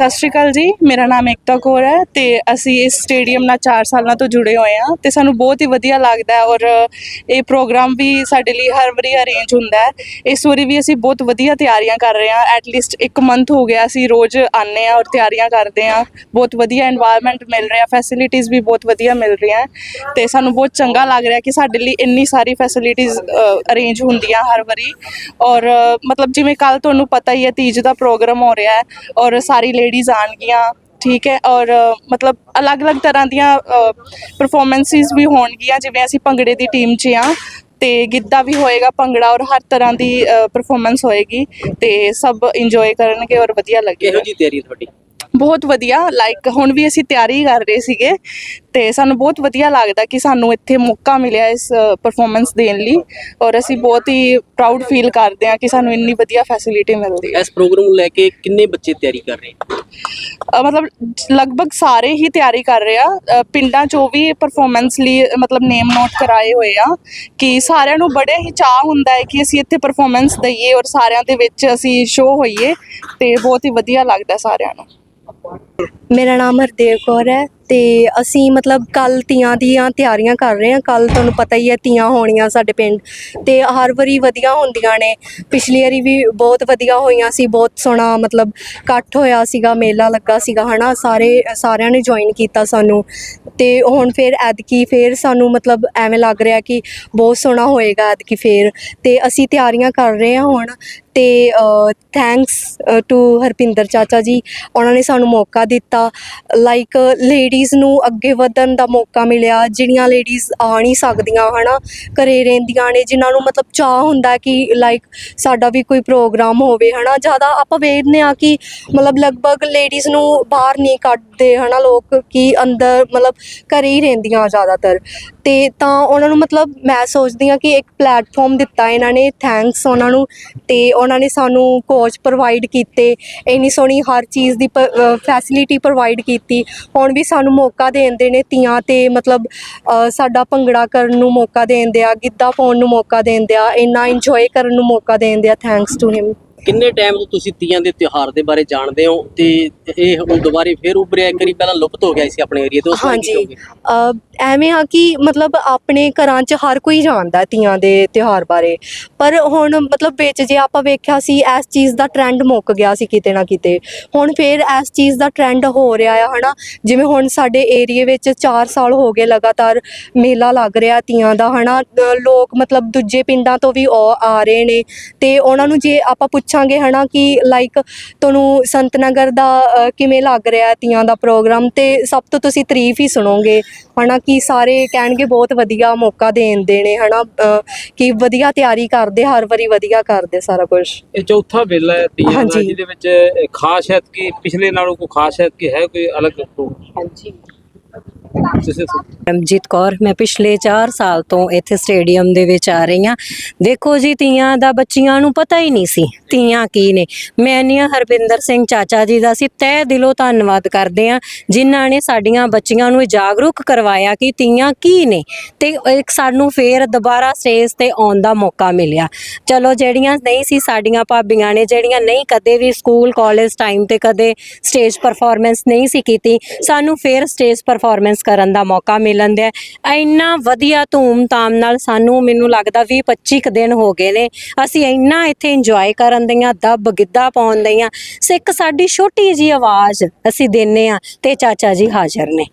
ਸਤਿ ਸ਼੍ਰੀ ਅਕਾਲ ਜੀ। ਮੇਰਾ ਨਾਮ ਏਕਤਾ ਕੌਰ ਹੈ ਤੇ ਅਸੀਂ ਇਸ ਸਟੇਡੀਅਮ ਨਾਲ 4 ਸਾਲਾਂ ਤੋਂ ਜੁੜੇ ਹੋਏ ਹਾਂ ਤੇ ਸਾਨੂੰ ਬਹੁਤ ਹੀ ਵਧੀਆ ਲੱਗਦਾ ਹੈ ਔਰ ਇਹ ਪ੍ਰੋਗਰਾਮ ਵੀ ਸਾਡੇ ਲਈ ਹਰ ਵਾਰੀ ਅਰੇਂਜ ਹੁੰਦਾ ਹੈ। ਇਸ ਵਾਰੀ ਵੀ ਅਸੀਂ ਬਹੁਤ ਵਧੀਆ ਤਿਆਰੀਆਂ ਕਰ ਰਹੇ ਹਾਂ। ਐਟ ਲੀਸਟ 1 ਮੰਥ ਹੋ ਗਿਆ ਅਸੀਂ ਰੋਜ਼ ਆਨੇ ਆ ਔਰ ਤਿਆਰੀਆਂ ਕਰਦੇ ਆ ਬਹੁਤ ਵਧੀਆ এনवायरमेंट ਮਿਲ ਰਿਹਾ ਫੈਸਿਲਿਟੀਆਂ ਵੀ ਬਹੁਤ ਵਧੀਆ ਮਿਲ ਰਹੀਆਂ ਤੇ ਸਾਨੂੰ ਬਹੁਤ ਚੰਗਾ ਲੱਗ ਰਿਹਾ ਕਿ ਸਾਡੇ ਲਈ ਇੰਨੀ ਸਾਰੀ ਫੈਸਿਲਿਟੀਆਂ ਅਰੇਂਜ ਹੁੰਦੀਆਂ ਹਰ ਵਾਰੀ। ਔਰ, ਮਤਲਬ ਜਿਵੇਂ ਕੱਲ ਤੁਹਾਨੂੰ ਪਤਾ ਹੀ ਹੈ, ਤੀਜ ਦਾ ਪ੍ਰੋਗਰਾਮ ਹੋ ਰਿਹਾ ਹੈ ਔਰ ਸਾਰੀ ਲੇਡੀ ਲੇਡੀਜ਼ ਆਣਗੀਆਂ ਠੀਕ ਹੈ, ਔਰ ਮਤਲਬ ਅਲੱਗ-ਅਲੱਗ ਤਰ੍ਹਾਂ ਦੀਆਂ ਪਰਫਾਰਮੈਂਸਿਸ ਵੀ ਹੋਣਗੀਆਂ, ਜਿਵੇਂ ਅਸੀਂ ਭੰਗੜੇ ਦੀ ਟੀਮ 'ਚ ਆ ਤੇ ਗਿੱਧਾ ਵੀ ਹੋਏਗਾ ਭੰਗੜਾ ਔਰ ਹਰ ਤਰ੍ਹਾਂ ਦੀ ਪਰਫਾਰਮੈਂਸ ਹੋਏਗੀ, ਤੇ ਸਭ ਇੰਜੋਏ ਕਰਨਗੇ ਔਰ ਵਧੀਆ ਲੱਗੇਗਾ। ਕਿਹੋ ਜੀ ਤਿਆਰੀ ਤੁਹਾਡੀ? ਬਹੁਤ ਵਧੀਆ ਲਾਈਕ ਹੁਣ ਵੀ ਅਸੀਂ ਤਿਆਰੀ ਕਰ ਰਹੇ ਸੀਗੇ ਤੇ ਸਾਨੂੰ ਬਹੁਤ ਵਧੀਆ ਲੱਗਦਾ ਕਿ ਸਾਨੂੰ ਇੱਥੇ ਮੌਕਾ ਮਿਲਿਆ ਇਸ ਪਰਫਾਰਮੈਂਸ ਦੇਣ ਲਈ ਔਰ ਅਸੀਂ ਬਹੁਤ ਹੀ ਪ੍ਰਾਊਡ ਫੀਲ ਕਰਦੇ ਹਾਂ ਕਿ ਸਾਨੂੰ ਇੰਨੀ ਵਧੀਆ ਫੈਸਿਲਿਟੀ ਮਿਲਦੀ ਹੈ। ਇਸ ਪ੍ਰੋਗਰਾਮ ਨੂੰ ਲੈ ਕੇ ਕਿੰਨੇ ਬੱਚੇ ਤਿਆਰੀ ਕਰ ਰਹੇ? ਮਤਲਬ ਲਗਭਗ ਸਾਰੇ ਹੀ ਤਿਆਰੀ ਕਰ ਰਹੇ ਆ। ਪਿੰਡਾਂ ਚੋਂ ਵੀ ਪਰਫਾਰਮੈਂਸ ਲਈ ਮਤਲਬ ਨੇਮ ਨੋਟ ਕਰਾਏ ਹੋਏ ਆ ਕਿ ਸਾਰਿਆਂ ਨੂੰ ਬੜੇ ਹੀ ਚਾਹ ਹੁੰਦਾ ਹੈ ਕਿ ਅਸੀਂ ਇੱਥੇ ਪਰਫਾਰਮੈਂਸ ਦਈਏ ਔਰ ਸਾਰਿਆਂ ਦੇ ਵਿੱਚ ਅਸੀਂ ਸ਼ੋਅ ਹੋਈਏ ਤੇ ਬਹੁਤ ਹੀ ਵਧੀਆ ਲੱਗਦਾ ਸਾਰਿਆਂ ਨੂੰ। ਮੇਰਾ ਨਾਮ ਹਰਦੇਵ ਕੌਰ ਹੈ। ਤੇ ਅਸੀਂ ਮਤਲਬ ਕੱਲ ਤੀਆਂ ਦੀਆਂ ਤਿਆਰੀਆਂ ਕਰ ਰਹੇ ਹਾਂ। ਕੱਲ ਤੁਹਾਨੂੰ ਪਤਾ ਹੀ ਹੈ, ਤੀਆਂ ਹੋਣੀਆਂ ਸਾਡੇ ਪਿੰਡ ਤੇ ਹਰ ਵਾਰੀ ਵਧੀਆ ਹੁੰਦੀਆਂ ਨੇ। ਪਿਛਲੀ ਵਾਰੀ ਵੀ ਬਹੁਤ ਵਧੀਆ ਹੋਈਆਂ ਸੀ, ਬਹੁਤ ਸੋਹਣਾ ਮਤਲਬ ਇਕੱਠ ਹੋਇਆ ਸੀਗਾ, ਮੇਲਾ ਲੱਗਾ ਸੀਗਾ, ਹਨਾ। ਸਾਰੇ, ਸਾਰਿਆਂ ਨੇ ਜੁਆਇਨ ਕੀਤਾ ਸਾਨੂੰ ਤੇ ਹੁਣ ਫਿਰ ਐਤਕੀ ਫਿਰ ਸਾਨੂੰ ਮਤਲਬ ਐਵੇਂ ਲੱਗ ਰਿਹਾ ਕਿ ਬਹੁਤ ਸੋਹਣਾ ਹੋਏਗਾ ਐਤਕੀ ਫਿਰ ਤੇ ਅਸੀਂ ਤਿਆਰੀਆਂ ਕਰ ਰਹੇ ਹਾਂ ਹੁਣ ਤੇ ਥੈਂਕਸ ਟੂ ਹਰਪਿੰਦਰ ਚਾਚਾ ਜੀ, ਉਹਨਾਂ ਨੇ ਸਾਨੂੰ ਮੌਕਾ ਦਿੱਤਾ। ਲਾਈਕ ਲੇਡੀ ਲੇਡੀਜ਼ ਨੂੰ ਅੱਗੇ ਵਧਣ ਦਾ ਮੌਕਾ ਮਿਲਿਆ, ਜਿਹੜੀਆਂ ਲੇਡੀਜ਼ ਆ ਨਹੀਂ ਸਕਦੀਆਂ, ਹਨਾ, ਘਰੇ ਰਹਿੰਦੀਆਂ ਨੇ, ਜਿਨ੍ਹਾਂ ਨੂੰ ਮਤਲਬ ਚਾਹ ਹੁੰਦਾ ਕਿ ਲਾਈਕ ਸਾਡਾ ਵੀ ਕੋਈ ਪ੍ਰੋਗਰਾਮ ਹੋਵੇ, ਹਨਾ, ਜ਼ਿਆਦਾ ਆਪਾਂ ਵੇਖਦੇ ਆ ਕਿ ਮਤਲਬ ਲਗਭਗ ਲੇਡੀਜ਼ ਨੂੰ ਬਾਹਰ ਨਹੀਂ ਕੱਢਦੇ, ਹਨਾ, ਲੋਕ, ਕਿ ਅੰਦਰ ਮਤਲਬ ਘਰੇ ਹੀ ਰਹਿੰਦੀਆਂ ਜ਼ਿਆਦਾਤਰ। ਤੇ ਤਾਂ ਉਹਨਾਂ ਨੂੰ ਮਤਲਬ ਮੈਂ ਸੋਚਦੀ ਆ ਕਿ ਇੱਕ ਪਲੇਟਫਾਰਮ ਦਿੱਤਾ ਇਹਨਾਂ ਨੇ ਥੈਂਕਸ ਉਹਨਾਂ ਨੂੰ, ਤੇ ਉਹਨਾਂ ਨੇ ਸਾਨੂੰ ਕੋਚ ਪ੍ਰੋਵਾਈਡ ਕੀਤੇ, ਇੰਨੀ ਸੋਹਣੀ ਹਰ ਚੀਜ਼ ਦੀ ਫੈਸਿਲਿਟੀ ਪ੍ਰੋਵਾਈਡ ਕੀਤੀ। ਹੁਣ ਵੀ ਸਾਨੂੰ ਮੌਕਾ ਦੇਂਦੇ ਨੇ, ਤੀਆਂ ਤੇ ਮਤਲਬ ਸਾਡਾ ਭੰਗੜਾ ਕਰਨ ਨੂੰ ਮੌਕਾ ਦੇਂਦੇ ਆ ਗਿੱਧਾ ਪਾਉਣ ਨੂੰ ਮੌਕਾ ਦੇਂਦੇ ਆ ਇੰਨਾ ਇੰਜੋਏ ਕਰਨ ਨੂੰ ਮੌਕਾ ਦੇਂਦੇ ਆ ਥੈਂਕਸ ਟੂ ਹਿਮ ਕਿੰਨੇ ਟਾਈਮ ਤੋਂ ਤੁਸੀਂ ਤੀਆਂ ਦੇ ਤਿਉਹਾਰ ਦੇ ਬਾਰੇ ਜਾਣਦੇ ਹੋ ਤੇ ਇਹ ਹੁਣ ਦੁਬਾਰੇ ਫੇਰ ਉੱਭਰਿਆ ਇੱਕ ਵਾਰੀ ਪਹਿਲਾਂ ਲੁਪਤ ਹੋ ਗਿਆ ਸੀ ਆਪਣੇ ਏਰੀਆ ਤੋਂ ਹਾਂਜੀ। ਐਵੇਂ ਆ ਕਿ ਮਤਲਬ ਆਪਣੇ ਘਰਾਂ 'ਚ ਹਰ ਕੋਈ ਜਾਣਦਾ ਤੀਆਂ ਦੇ ਤਿਉਹਾਰ ਬਾਰੇ। ਪਰ ਹੁਣ ਮਤਲਬ ਵਿੱਚ ਜੇ ਆਪਾਂ ਵੇਖਿਆ ਸੀ ਇਸ ਚੀਜ਼ ਦਾ ਟ੍ਰੈਂਡ ਮੁੱਕ ਗਿਆ ਸੀ ਕਿਤੇ ਨਾ ਕਿਤੇ। ਹੁਣ ਫੇਰ ਇਸ ਚੀਜ਼ ਦਾ ਟ੍ਰੈਂਡ ਹੋ ਰਿਹਾ ਆ ਹਨਾ? ਜਿਵੇਂ ਹੁਣ ਸਾਡੇ ਏਰੀਏ ਵਿੱਚ 4 ਸਾਲ ਹੋ ਗਏ ਲਗਾਤਾਰ ਮੇਲਾ ਲੱਗ ਰਿਹਾ ਤੀਆਂ ਦਾ ਹਨਾ? ਲੋਕ ਮਤਲਬ ਦੂਜੇ ਪਿੰਡਾਂ ਤੋਂ ਵੀ ਆ ਰਹੇ ਨੇ ਤੇ ਉਹਨਾਂ ਨੂੰ ਜੇ ਆਪਾਂ ਪੁੱਛਾਂਗੇ ਹਨਾ ਕਿ ਲਾਈਕ ਤੁਹਾਨੂੰ ਸੰਤਨਗਰ ਦਾ ਕਿਵੇਂ ਲੱਗ ਰਿਹਾ ਤੀਆਂ ਦਾ ਪ੍ਰੋਗਰਾਮ ਤੇ ਸਭ ਤੋਂ ਤੁਸੀਂ ਤਾਰੀਫ ਹੀ ਸੁਣੋਗੇ ਹਨਾ ਕਿ ਸਾਰੇ ਕਹਿਣਗੇ ਬਹੁਤ ਵਧੀਆ ਮੌਕਾ ਦੇਂਦੇ ਨੇ ਹਨਾ ਕਿ ਵਧੀਆ ਤਿਆਰੀ ਕਰਦੇ ਹਰ ਵਾਰੀ ਵਧੀਆ ਕਰਦੇ ਸਾਰਾ ਕੁਝ ਇਹ ਚੌਥਾ ਵੇਲਾ ਹੈ ਤੀਆਂ ਦਾ। ਜਿਹਦੇ ਵਿੱਚ ਖਾਸ ਹੈ ਕਿ ਪਿਛਲੇ ਨਾਲੋਂ ਕੋਈ ਖਾਸ ਹੈ ਕਿ ਹੈ ਕੋਈ ਅਲੱਗ ਹਾਂਜੀ। ਰਮਜੀਤ ਕੌਰ, ਮੈਂ ਪਿਛਲੇ 4 ਸਾਲ ਤੋਂ ਇੱਥੇ ਸਟੇਡੀਅਮ ਦੇ ਵਿੱਚ ਆ ਰਹੀ ਹਾਂ। ਦੇਖੋ ਜੀ ਤੀਆਂ ਦਾ ਬੱਚੀਆਂ ਨੂੰ ਪਤਾ ਹੀ ਨਹੀਂ ਸੀ ਤੀਆਂ ਕੀ ਨੇ। ਮੈਂ ਨੀਆਂ ਹਰਪਿੰਦਰ ਸਿੰਘ ਚਾਚਾ ਜੀ ਦਾ ਸੀ, ਤਹਿ ਦਿਲੋਂ ਧੰਨਵਾਦ ਕਰਦੇ ਹਾਂ, ਜਿਨ੍ਹਾਂ ਨੇ ਸਾਡੀਆਂ ਬੱਚੀਆਂ ਨੂੰ ਜਾਗਰੂਕ ਕਰਵਾਇਆ ਕਿ ਤੀਆਂ ਕੀ ਨੇ। ਤੇ ਇੱਕ ਸਾਨੂੰ ਫੇਰ ਦੁਬਾਰਾ ਸਟੇਜ ਤੇ ਆਉਣ ਦਾ ਮੌਕਾ ਮਿਲਿਆ। ਚਲੋ, ਜਿਹੜੀਆਂ ਨਹੀਂ ਸੀ ਸਾਡੀਆਂ ਭਾਬੀਆਂ ਨੇ, ਜਿਹੜੀਆਂ ਨਹੀਂ ਕਦੇ ਵੀ ਸਕੂਲ, ਕਾਲਜ ਟਾਈਮ ਤੇ ਕਦੇ ਸਟੇਜ ਪਰਫਾਰਮੈਂਸ ਨਹੀਂ ਸੀ ਕੀਤੀ, ਸਾਨੂੰ ਫੇਰ ਸਟੇਜ ਪਰਫਾਰਮੈਂਸ ਕਰਨ ਦਾ ਮੌਕਾ ਮਿਲਣ ਦਿਆ। ਇੰਨਾ ਵਧੀਆ ਧੂਮ-ਧਾਮ ਨਾਲ ਸਾਨੂੰ ਮੈਨੂੰ ਲੱਗਦਾ 20 25 ਕੁ ਦਿਨ ਹੋ ਗਏ ਨੇ। ਅਸੀਂ ਇੰਨਾ ਇੱਥੇ ਇੰਜੋਏ ਕਰਨ ਦੀਆਂ ਦੱਬ ਗਿੱਧਾ ਪਾਉਣ ਦੀਆਂ ਸਿੱਖ ਸਾਡੀ ਛੋਟੀ ਜੀ ਆਵਾਜ਼ ਅਸੀਂ ਦਿੰਨੇ ਆ ਤੇ ਚਾਚਾ ਜੀ ਹਾਜ਼ਰ ਨੇ।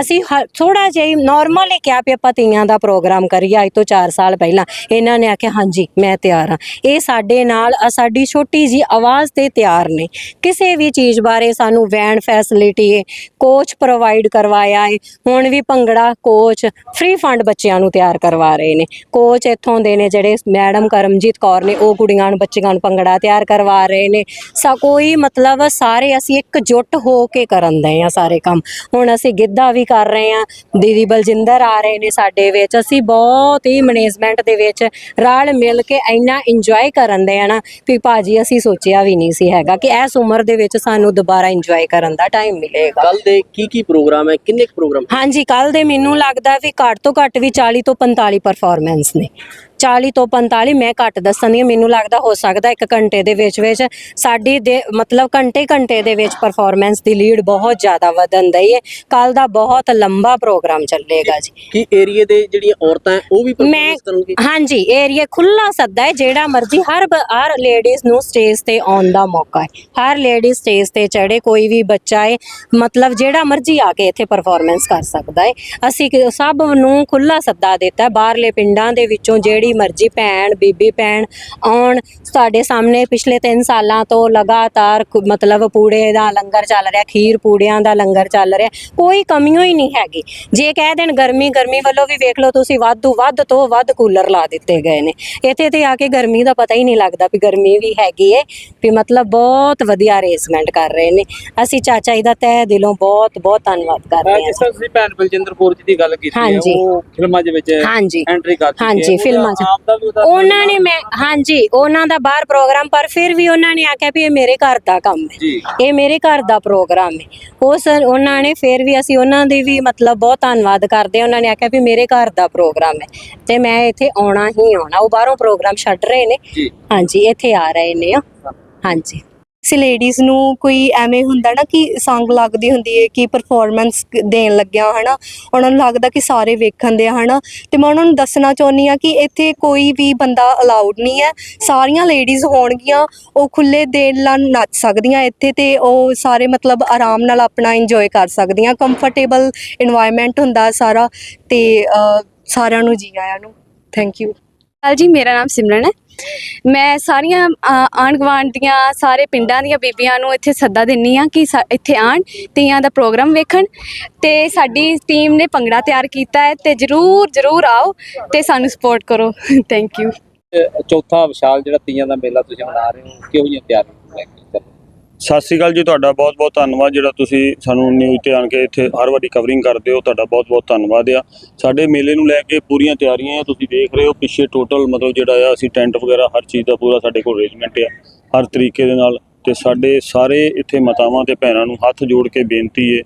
ਅਸੀਂ ਥੋੜਾ ਜਿਹਾ ਨਾਰਮਲ ਹੀ ਕਿਹਾ ਵੀ ਆਪਾਂ ਤੀਆਂ ਦਾ ਪ੍ਰੋਗਰਾਮ ਕਰੀਏ, ਅੱਜ ਤੋਂ 4 ਸਾਲ ਪਹਿਲਾਂ। ਇਹਨਾਂ ਨੇ ਆਖਿਆ, ਹਾਂਜੀ, ਮੈਂ ਤਿਆਰ ਹਾਂ ਇਹ ਸਾਡੇ ਨਾਲ ਸਾਡੀ ਛੋਟੀ ਜੀ ਆਵਾਜ਼ ਤੇ ਤਿਆਰ ਨੇ। ਕਿਸੇ ਵੀ ਚੀਜ਼ ਬਾਰੇ ਸਾਨੂੰ ਵੈਨ ਫੈਸਿਲਿਟੀ ਹੈ ਕੋਚ ਪ੍ਰੋਵਾਈਡ ਕਰਵਾਇਆ ਹੈ ਹੁਣ ਵੀ ਭੰਗੜਾ ਕੋਚ ਫ੍ਰੀ ਫੰਡ ਬੱਚਿਆਂ ਨੂੰ ਤਿਆਰ ਕਰਵਾ ਰਹੇ ਨੇ। ਕੋਚ ਇੱਥੋਂ ਦੇ ਨੇ ਜਿਹੜੇ ਮੈਡਮ ਕਰਮਜੀਤ ਕੌਰ ਨੇ, ਉਹ ਕੁੜੀਆਂ ਨੂੰ, ਬੱਚਿਆਂ ਨੂੰ ਭੰਗੜਾ ਤਿਆਰ ਕਰਵਾ ਰਹੇ ਨੇ। ਸਾ ਕੋਈ ਮਤਲਬ ਸਾਰੇ ਅਸੀਂ ਇਕਜੁੱਟ ਹੋ ਕੇ ਕਰਨ ਦੇ ਆ ਸਾਰੇ ਕੰਮ। ਹੁਣ ਅਸੀਂ ਗਿੱਧਾ ਵੀ ਕਰ ਰਹੇ ਆ ਦੀਦੀ ਬਲਜਿੰਦਰ ਆ ਰਹੇ ਨੇ ਸਾਡੇ ਵਿੱਚ। ਅਸੀਂ ਬਹੁਤ ਹੀ ਮੈਨੇਜਮੈਂਟ ਦੇ ਵਿੱਚ ਰਲ ਮਿਲ ਕੇ ਇੰਨਾ ਇੰਜੋਏ ਕਰਨ ਦੇ ਆ ਨਾ ਵੀ ਭਾਜੀ ਅਸੀਂ ਸੋਚਿਆ ਵੀ ਨਹੀਂ ਸੀ ਹੈਗਾ ਕਿ ਇਸ ਉਮਰ ਦੇ ਵਿੱਚ ਸਾਨੂੰ ਦੁਬਾਰਾ ਇੰਜੋਏ ਕਰਨ ਦਾ ਟਾਈਮ ਮਿਲੇਗਾ। ਕੱਲ ਦੇ ਕੀ ਕੀ ਪ੍ਰੋਗਰਾਮ ਹੈ? ਕਿੰਨੇ ਪ੍ਰੋਗਰਾਮ ਹਾਂਜੀ ਕੱਲ ਦੇ ਮੈਨੂੰ ਲੱਗਦਾ ਵੀ ਘੱਟ ਤੋਂ ਘੱਟ ਵੀ 40 ਤੋਂ 45 ਪਰਫਾਰਮੈਂਸ ਨੇ। 40 ਤੋਂ 45 ਮੈਂ ਘੱਟ ਦੱਸਣ ਦੀ ਮੈਨੂੰ ਲੱਗਦਾ ਹੋ ਸਕਦਾ ਇੱਕ ਘੰਟੇ ਦੇ ਵਿੱਚ ਵਿੱਚ ਸਾਡੀ ਦੇ ਮਤਲਬ ਘੰਟੇ ਘੰਟੇ ਦੇ ਵਿੱਚ ਪਰਫਾਰਮੈਂਸ ਦੀ ਲੀਡ ਬਹੁਤ ਜ਼ਿਆਦਾ ਵਧਣ ਦਈ ਹੈ ਕੱਲ ਦਾ ਬਹੁਤ ਲੰਬਾ ਪ੍ਰੋਗਰਾਮ ਚੱਲੇਗਾ ਜੀ। ਕੀ ਏਰੀਏ ਦੇ ਜਿਹੜੀਆਂ ਔਰਤਾਂ ਉਹ ਵੀ ਪਰਫਾਰਮੈਂਸ ਕਰਨਗੇ ਹਾਂਜੀ ਏਰੀਆ ਖੁੱਲਾ ਸੱਦਾ ਹੈ ਜਿਹੜਾ ਮਰਜ਼ੀ ਹਰ ਹਰ ਲੇਡੀਜ਼ ਨੂੰ ਸਟੇਜ ਤੇ ਆਉਣ ਦਾ ਮੌਕਾ ਹੈ। ਹਰ ਲੇਡੀ ਸਟੇਜ ਤੇ ਚੜੇ ਕੋਈ ਵੀ ਬੱਚਾ ਹੈ ਮਤਲਬ ਜਿਹੜਾ ਮਰਜ਼ੀ ਆ ਕੇ ਇੱਥੇ ਪਰਫਾਰਮੈਂਸ ਕਰ ਸਕਦਾ ਹੈ। ਅਸੀਂ ਸਭ ਨੂੰ ਖੁੱਲਾ ਸੱਦਾ ਦਿੱਤਾ। ਬਾਹਰਲੇ ਪਿੰਡਾਂ ਦੇ ਵਿੱਚੋਂ ਜਿਹੜੀ ਮਰਜ਼ੀ ਭੈਣ ਬੀਬੀ ਭੈਣ ਆਉਣ। ਸਾਡੇ ਸਾਹਮਣੇ ਪਿਛਲੇ 3 ਸਾਲਾਂ ਤੋਂ ਲਗਾਤਾਰ ਮਤਲਬ ਪੂੜੇ ਦਾ ਲੰਗਰ ਚੱਲ ਰਿਹਾ ਖੀਰ ਪੂੜਿਆਂ ਦਾ ਲੰਗਰ ਚੱਲ ਰਿਹਾ। ਕੋਈ ਕਮੀਓ ਹੀ ਨਹੀਂ ਹੈਗੀ। ਜੇ ਕਹਿ ਦੇਣ ਗਰਮੀ ਗਰਮੀ ਵੱਲੋਂ ਵੀ ਵੇਖ ਲਓ ਤੁਸੀਂ ਵਾਧੂ ਵੱਧ ਤੋਂ ਵੱਧ ਕੂਲਰ ਲਾ ਦਿੱਤੇ ਗਏ ਨੇ। ਇੱਥੇ ਤੇ ਆ ਕੇ ਗਰਮੀ ਦਾ ਪਤਾ ਹੀ ਨਹੀਂ ਲੱਗਦਾ ਵੀ ਗਰਮੀ ਵੀ ਹੈਗੀ ਏ ਵੀ ਮਤਲਬ ਬਹੁਤ ਵਧੀਆ ਅਰੇਂਜਮੈਂਟ ਕਰ ਰਹੇ ਨੇ। ਅਸੀਂ ਚਾਚਾ ਜੀ ਦਾ ਤਹਿ ਦਿਲੋਂ ਬਹੁਤ ਬਹੁਤ ਧੰਨਵਾਦ ਕਰਦੇ ਹਾਂ ਜਿਸ ਤਰ੍ਹਾਂ ਤੁਸੀਂ ਭੈਣ ਬਲਜਿੰਦਰ ਕੌਰ ਜੀ ਦੀ ਗੱਲ ਕੀਤੀ ਹੈ। ਉਹ ਫਿਲਮਾਂ ਦੇ ਵਿੱਚ ਐਂਟਰੀ ਕਰ ਚੁੱਕੇ ਹਾਂਜੀ, ਹੈ। ਫਿਲਮਾਂ ਉਹਦਾ ਉਹਨਾਂ ਨੇ ਮੈਂ ਹਾਂਜੀ ਉਹਨਾਂ ਦਾ ਬਾਹਰ ਪ੍ਰੋਗਰਾਮ ਪਰ ਫਿਰ ਵੀ ਉਹਨਾਂ ਨੇ ਆਖਿਆ ਵੀ ਇਹ ਮੇਰੇ ਘਰ ਦਾ ਕੰਮ ਹੈ। ਇਹ ਮੇਰੇ ਘਰ ਦਾ ਪ੍ਰੋਗਰਾਮ ਹੈ। ਉਹ ਸਰ ਉਹਨਾਂ ਨੇ ਫਿਰ ਵੀ ਅਸੀਂ ਉਹਨਾਂ ਦੀ ਵੀ ਮਤਲਬ ਬਹੁਤ ਧੰਨਵਾਦ ਕਰਦੇ ਉਹਨਾਂ ਨੇ ਆਖਿਆ ਵੀ ਮੇਰੇ ਘਰ ਦਾ ਪ੍ਰੋਗਰਾਮ ਹੈ। ਤੇ ਮੈਂ ਇੱਥੇ ਆਉਣਾ ਹੀ ਆਉਣਾ। ਉਹ ਬਾਹਰੋਂ ਪ੍ਰੋਗਰਾਮ ਛੱਡ ਰਹੇ ਨੇ। ਹਾਂਜੀ ਇੱਥੇ ਆ ਰਹੇ ਨੇ। ਹਾਂਜੀ। ਸੀ ਲੇਡੀਜ਼ ਨੂੰ ਕੋਈ ਐਵੇਂ ਹੁੰਦਾ ਨਾ ਕਿ ਸੰਗ ਲੱਗਦੀ ਹੁੰਦੀ ਹੈ ਕਿ ਪਰਫਾਰਮੈਂਸ ਦੇਣ ਲੱਗਿਆ, ਹਨਾ? ਉਹਨਾਂ ਨੂੰ ਲੱਗਦਾ ਕਿ ਸਾਰੇ ਵੇਖਣ ਦੇ ਹਨਾ? ਤੇ ਮੈਂ ਉਹਨਾਂ ਨੂੰ ਦੱਸਣਾ ਚਾਹੁੰਦੀ ਆ ਕਿ ਇੱਥੇ ਕੋਈ ਵੀ ਬੰਦਾ ਅਲਾਉਡ ਨਹੀਂ ਹੈ। ਸਾਰੀਆਂ ਲੇਡੀਜ਼ ਹੋਣਗੀਆਂ, ਉਹ ਖੁੱਲੇ ਦਿਲ ਨਾਲ ਨੱਚ ਸਕਦੀਆਂ ਇੱਥੇ ਤੇ ਉਹ ਸਾਰੇ ਮਤਲਬ ਆਰਾਮ ਨਾਲ ਆਪਣਾ ਇੰਜੋਏ ਕਰ ਸਕਦੀਆਂ। ਕੰਫਰਟੇਬਲ এনवायरमेंट ਹੁੰਦਾ ਸਾਰਾ ਤੇ ਸਾਰਿਆਂ ਨੂੰ ਜੀ ਆਇਆਂ ਨੂੰ। ਥੈਂਕ ਯੂ ਹਾਲ ਜੀ ਮੇਰਾ ਨਾਮ ਸਿਮਰਨ ਹੈ। ਮੈਂ ਸਾਰੀਆਂ ਅ, ਆਂਢ ਗੁਆਂਢ ਦੀਆਂ ਸਾਰੇ ਪਿੰਡਾਂ ਦੀਆਂ ਬੀਬੀਆਂ ਨੂੰ ਇੱਥੇ ਸੱਦਾ ਦਿੰਨੀ ਆ ਕਿ ਸਾ- ਇੱਥੇ ਆਣ ਤੀਆਂ ਦਾ ਪ੍ਰੋਗਰਾਮ ਵੇਖਣ ਤੇ ਸਾਡੀ ਟੀਮ ਨੇ ਭੰਗੜਾ ਤਿਆਰ ਕੀਤਾ ਹੈ ਤੇ ਜਰੂਰ ਜਰੂਰ ਆਓ ਤੇ ਸਾਨੂੰ ਸਪੋਰਟ ਕਰੋ। ਥੈਂਕ ਯੂ ਚੌਥਾ ਵਿਸ਼ਾਲ ਜਿਹੜਾ ਤੀਆਂ ਦਾ ਮੇਲਾ ਤੁਸੀਂ ਮਨਾ ਰਹੇ ਹੋ ਕਿਹੋ ਜਿਹੀਆਂ ਤਿਆਰੀਆਂ ਸਤਿ ਸ਼੍ਰੀ ਅਕਾਲ ਜੀ, ਤੁਹਾਡਾ ਬਹੁਤ-ਬਹੁਤ ਧੰਨਵਾਦ ਜਿਹੜਾ ਤੁਸੀਂ ਸਾਨੂੰ ਨਿਊਜ਼ ਤੇ ਆਣ ਕੇ ਇੱਥੇ ਹਰ ਵਾਰੀ ਕਵਰਿੰਗ ਕਰਦੇ ਹੋ, ਤੁਹਾਡਾ ਬਹੁਤ-ਬਹੁਤ ਧੰਨਵਾਦ ਆ। ਸਾਡੇ ਮੇਲੇ ਨੂੰ ਲੈ ਕੇ ਪੂਰੀਆਂ ਤਿਆਰੀਆਂ ਆ, ਤੁਸੀਂ ਦੇਖ ਰਹੇ ਹੋ ਪਿੱਛੇ ਟੋਟਲ ਮਤਲਬ ਜਿਹੜਾ ਆ, ਅਸੀਂ ਟੈਂਟ ਵਗੈਰਾ ਹਰ ਚੀਜ਼ ਦਾ ਪੂਰਾ ਸਾਡੇ ਕੋਲ ਅਰੇਂਜਮੈਂਟ ਆ, ਹਰ ਤਰੀਕੇ ਦੇ ਨਾਲ। ਤੇ ਸਾਡੇ ਸਾਰੇ ਇੱਥੇ ਮਾਤਾਵਾਂ ਤੇ ਭੈਣਾਂ ਨੂੰ ਹੱਥ ਜੋੜ ਕੇ ਬੇਨਤੀ ਹੈ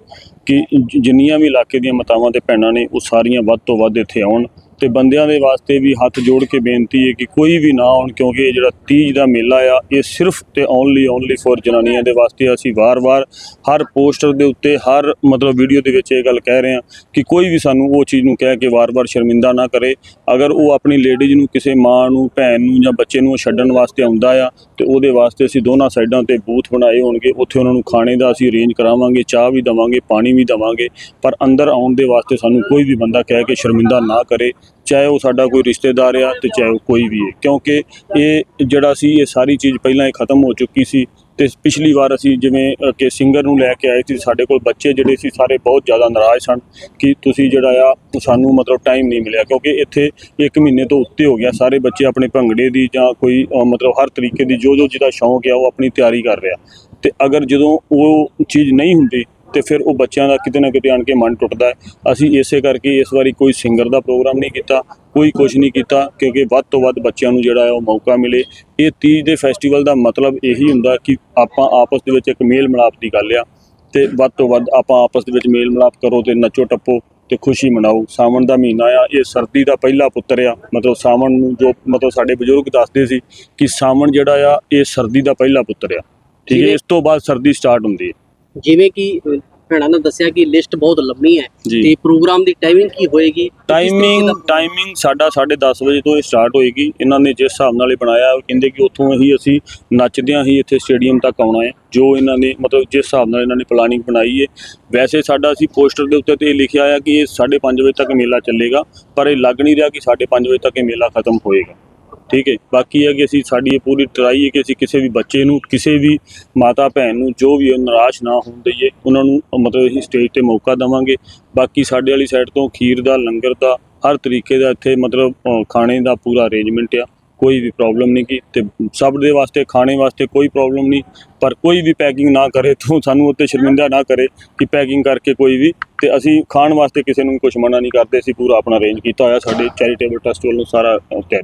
ਕਿ ਜਿੰਨੀਆਂ ਵੀ ਇਲਾਕੇ ਦੀਆਂ ਮਾਤਾਵਾਂ ਤੇ ਭੈਣਾਂ ਨੇ, ਉਹ ਸਾਰੀਆਂ ਵੱਧ ਤੋਂ ਵੱਧ ਇੱਥੇ ਆਉਣ। ਤੇ ਬੰਦਿਆਂ ਦੇ ਵਾਸਤੇ ਵੀ ਹੱਥ ਜੋੜ ਕੇ ਬੇਨਤੀ ਹੈ ਕਿ ਕੋਈ ਵੀ ਨਾ ਆਉਣ, ਕਿਉਂਕਿ ਇਹ ਜਿਹੜਾ ਤੀਜ ਦਾ ਮੇਲਾ ਆ, ਇਹ ਸਿਰਫ ਤੇ ਓਨਲੀ ਓਨਲੀ ਫॉर ਜਨਾਨੀਆਂ ਦੇ ਵਾਸਤੇ ਅਸੀਂ ਵਾਰ-ਵਾਰ ਹਰ ਪੋਸਟਰ ਦੇ ਉੱਤੇ, ਹਰ ਮਤਲਬ ਵੀਡੀਓ ਦੇ ਵਿੱਚ ਇਹ ਗੱਲ ਕਹਿ ਰਹੇ ਹਾਂ ਕਿ ਕੋਈ ਵੀ ਸਾਨੂੰ ਉਹ ਚੀਜ਼ ਨੂੰ ਕਹਿ ਕੇ ਵਾਰ-ਵਾਰ ਸ਼ਰਮਿੰਦਾ ਨਾ ਕਰੇ। ਅਗਰ ਉਹ ਆਪਣੀ ਲੇਡੀਜ਼ ਨੂੰ, ਕਿਸੇ ਮਾਂ ਨੂੰ, ਭੈਣ ਨੂੰ ਜਾਂ ਬੱਚੇ ਨੂੰ ਛੱਡਣ ਵਾਸਤੇ ਆਉਂਦਾ ਆ, ਤੇ ਉਹਦੇ ਵਾਸਤੇ ਅਸੀਂ ਦੋਨਾਂ ਸਾਈਡਾਂ ਤੇ ਬੂਥ ਬਣਾਏ ਹੋਣਗੇ। ਉੱਥੇ ਉਹਨਾਂ ਨੂੰ ਖਾਣੇ ਦਾ ਅਸੀਂ ਅਰੇਂਜ ਕਰਾਵਾਂਗੇ, ਚਾਹ ਵੀ ਦਵਾਂਗੇ, ਪਾਣੀ ਵੀ ਦਵਾਂਗੇ, ਪਰ ਅੰਦਰ ਆਉਣ ਦੇ ਵਾਸਤੇ ਸਾਨੂੰ ਕੋਈ ਵੀ ਬੰਦਾ ਕਹਿ ਕੇ ਸ਼ਰਮਿੰਦਾ ਨਾ ਕਰੇ। ਚਾਹੇ ਉਹ ਸਾਡਾ ਕੋਈ ਰਿਸ਼ਤੇਦਾਰ ਆ ਤੇ ਚਾਹੇ ਉਹ ਕੋਈ ਵੀ ਹੈ। ਕਿਉਂਕਿ ਇਹ ਜਿਹੜਾ ਸੀ, ਇਹ ਸਾਰੀ ਚੀਜ਼ ਪਹਿਲਾਂ ਹੀ ਖਤਮ ਹੋ ਚੁੱਕੀ ਸੀ ਤੇ ਪਿਛਲੀ ਵਾਰ ਅਸੀਂ ਜਿਵੇਂ ਕਿ ਸਿੰਗਰ ਨੂੰ ਲੈ ਕੇ ਆਏ ਸੀ, ਸਾਡੇ ਕੋਲ ਬੱਚੇ ਜਿਹੜੇ ਸੀ, ਸਾਰੇ ਬਹੁਤ ਜ਼ਿਆਦਾ ਨਾਰਾਜ਼ ਸਨ ਕਿ ਤੁਸੀਂ ਜਿਹੜਾ ਆ ਉਹ ਸਾਨੂੰ ਮਤਲਬ ਟਾਈਮ ਨਹੀਂ ਮਿਲਿਆ। ਕਿਉਂਕਿ ਇੱਥੇ ਇੱਕ ਮਹੀਨੇ ਤੋਂ ਉੱਤੇ ਹੋ ਗਿਆ, ਸਾਰੇ ਬੱਚੇ ਆਪਣੇ ਭੰਗੜੇ ਦੀ ਜਾਂ ਕੋਈ ਮਤਲਬ ਹਰ ਤਰੀਕੇ ਦੀ ਜੋ ਜੋ ਜਿਹਦਾ ਸ਼ੌਂਕ ਆ, ਉਹ ਆਪਣੀ ਤਿਆਰੀ ਕਰ ਰਿਹਾ। ਤੇ ਅਗਰ ਜਦੋਂ ਉਹ ਚੀਜ਼ ਨਹੀਂ ਹੁੰਦੀ ਤੇ ਫਿਰ ਉਹ ਬੱਚਿਆਂ ਦਾ ਕਿਤੇ ਨਾ ਕਿਤੇ ਆਣ ਕੇ ਮਨ ਟੁੱਟਦਾ ਹੈ। ਅਸੀਂ ਇਸੇ ਕਰਕੇ ਇਸ ਵਾਰੀ ਕੋਈ ਸਿੰਗਰ ਦਾ ਪ੍ਰੋਗਰਾਮ ਨਹੀਂ ਕੀਤਾ ਕੋਈ ਕੁਝ ਨਹੀਂ ਕੀਤਾ ਕਿਉਂਕਿ ਵੱਧ ਤੋਂ ਵੱਧ ਬੱਚਿਆਂ ਨੂੰ ਜਿਹੜਾ ਹੈ ਉਹ ਮੌਕਾ ਮਿਲੇ। ਇਹ ਤੀਜ ਦੇ ਫੈਸਟੀਵਲ ਦਾ ਮਤਲਬ ਇਹੀ ਹੁੰਦਾ ਕਿ ਆਪਾਂ ਆਪਸ ਦੇ ਵਿੱਚ ਇੱਕ ਮੇਲ ਮਿਲਾਪ ਦੀ ਗੱਲ ਆ ਤੇ ਵੱਧ ਤੋਂ ਵੱਧ ਆਪਾਂ ਆਪਸ ਦੇ ਵਿੱਚ ਮੇਲ ਮਿਲਾਪ ਕਰੋ ਤੇ ਨੱਚੋ ਟੱਪੋ ਤੇ ਖੁਸ਼ੀ ਮਨਾਓ। ਸਾਵਣ ਦਾ ਮਹੀਨਾ ਆ ਇਹ ਸਰਦੀ ਦਾ ਪਹਿਲਾ ਪੁੱਤਰ ਆ। ਮਤਲਬ ਸਾਵਣ ਨੂੰ ਜੋ ਮਤਲਬ ਸਾਡੇ ਬਜ਼ੁਰਗ ਦੱਸਦੇ ਸੀ ਕਿ ਸਾਵਣ ਜਿਹੜਾ ਆ ਇਹ ਸਰਦੀ ਦਾ ਪਹਿਲਾ ਪੁੱਤਰ ਆ। ਠੀਕ ਹੈ ਇਸ ਤੋਂ ਬਾਅਦ ਸਰਦੀ ਸਟਾਰਟ ਹੁੰਦੀ ਹੈ। ਜਿਵੇਂ ਕਿ ਭੈਣਾਂ ਨੇ ਦੱਸਿਆ ਕਿ ਲਿਸਟ ਬਹੁਤ ਲੰਮੀ ਹੈ ਜੀ। ਤੇ ਪ੍ਰੋਗਰਾਮ ਦੀ ਟਾਈਮਿੰਗ ਕੀ ਹੋਏਗੀ ਕਿਸ ਤਰੀਕੇ ਟਾਈਮਿੰਗ ਦਾ- ਟਾਈਮਿੰਗ ਸਾਡਾ 10:30 ਵਜੇ ਤੋਂ ਇਹ ਸਟਾਰਟ ਹੋਏਗੀ। ਇਹਨਾਂ ਨੇ ਜਿਸ ਹਿਸਾਬ ਨਾਲ ਇਹ ਬਣਾਇਆ ਉਹ ਕਹਿੰਦੇ ਕਿ ਉੱਥੋਂ ਹੀ ਅਸੀਂ ਨੱਚਦਿਆਂ ਹੀ ਇੱਥੇ ਸਟੇਡੀਅਮ ਤੱਕ ਆਉਣਾ ਹੈ। ਜੋ ਇਹਨਾਂ ਨੇ ਮਤਲਬ ਜਿਸ ਹਿਸਾਬ ਨਾਲ ਇਹਨਾਂ ਨੇ ਪਲਾਨਿੰਗ ਬਣਾਈ ਹੈ। ਵੈਸੇ ਸਾਡਾ ਅਸੀਂ ਪੋਸਟਰ ਦੇ ਉੱਤੇ ਤੇ ਇਹ ਲਿਖਿਆ ਆ ਕਿ ਇਹ 5:30 ਵਜੇ ਤੱਕ ਮੇਲਾ ਚੱਲੇਗਾ ਪਰ ਇਹ ਲੱਗ ਨਹੀਂ ਰਿਹਾ ਕਿ 5:30 ਵਜੇ ਤੱਕ ਇਹ ਮੇਲਾ ਖਤਮ ਹੋਏਗਾ। ਠੀਕ ਹੈ ਬਾਕੀ ਹੈ ਕਿ ਅਸੀਂ ਸਾਡੀ ਇਹ ਪੂਰੀ ਟਰਾਈ ਹੈ ਕਿ ਅਸੀਂ ਕਿਸੇ ਵੀ ਬੱਚੇ ਨੂੰ, ਕਿਸੇ ਵੀ ਮਾਤਾ ਭੈਣ ਨੂੰ ਜੋ ਵੀ ਹੈ ਨਿਰਾਸ਼ ਨਾ ਹੋਣ ਦਈਏ, ਉਹਨਾਂ ਨੂੰ ਮਤਲਬ ਅਸੀਂ ਸਟੇਜ ਤੇ ਮੌਕਾ ਦੇਵਾਂਗੇ। ਬਾਕੀ ਸਾਡੇ ਵਾਲੀ ਸਾਈਡ ਤੋਂ ਖੀਰ ਦਾ, ਲੰਗਰ ਦਾ, ਹਰ ਤਰੀਕੇ ਦਾ ਇੱਥੇ ਮਤਲਬ ਖਾਣੇ ਦਾ ਪੂਰਾ ਅਰੇਂਜਮੈਂਟ ਆ। ਕੋਈ ਵੀ ਪ੍ਰੋਬਲਮ ਨਹੀਂ ਕੀ ਤੇ ਸਭ ਦੇ ਵਾਸਤੇ, ਖਾਣੇ ਵਾਸਤੇ ਕੋਈ ਪ੍ਰੋਬਲਮ ਨਹੀਂ। ਪਰ ਕੋਈ ਵੀ ਪੈਕਿੰਗ ਨਾ ਕਰੇ ਤੋਂ ਸਾਨੂੰ ਉੱਤੇ ਸ਼ਰਮਿੰਦਾ ਨਾ ਕਰੇ ਕਿ ਪੈਕਿੰਗ ਕਰਕੇ ਕੋਈ ਵੀ ਤੇ ਅਸੀਂ ਖਾਣ ਵਾਸਤੇ ਕਿਸੇ ਨੂੰ ਕੁਝ ਮਨਾ ਨਹੀਂ ਕਰਦੇ। ਅਸੀਂ ਪੂਰਾ ਆਪਣਾ ਅਰੇਂਜ ਕੀਤਾ ਹੋਇਆ ਸਾਡੇ ਚੈਰੀਟੇਬਲ ਟਰਸਟ ਵੱਲੋਂ ਸਾਰਾ ਤਿਆਰੀ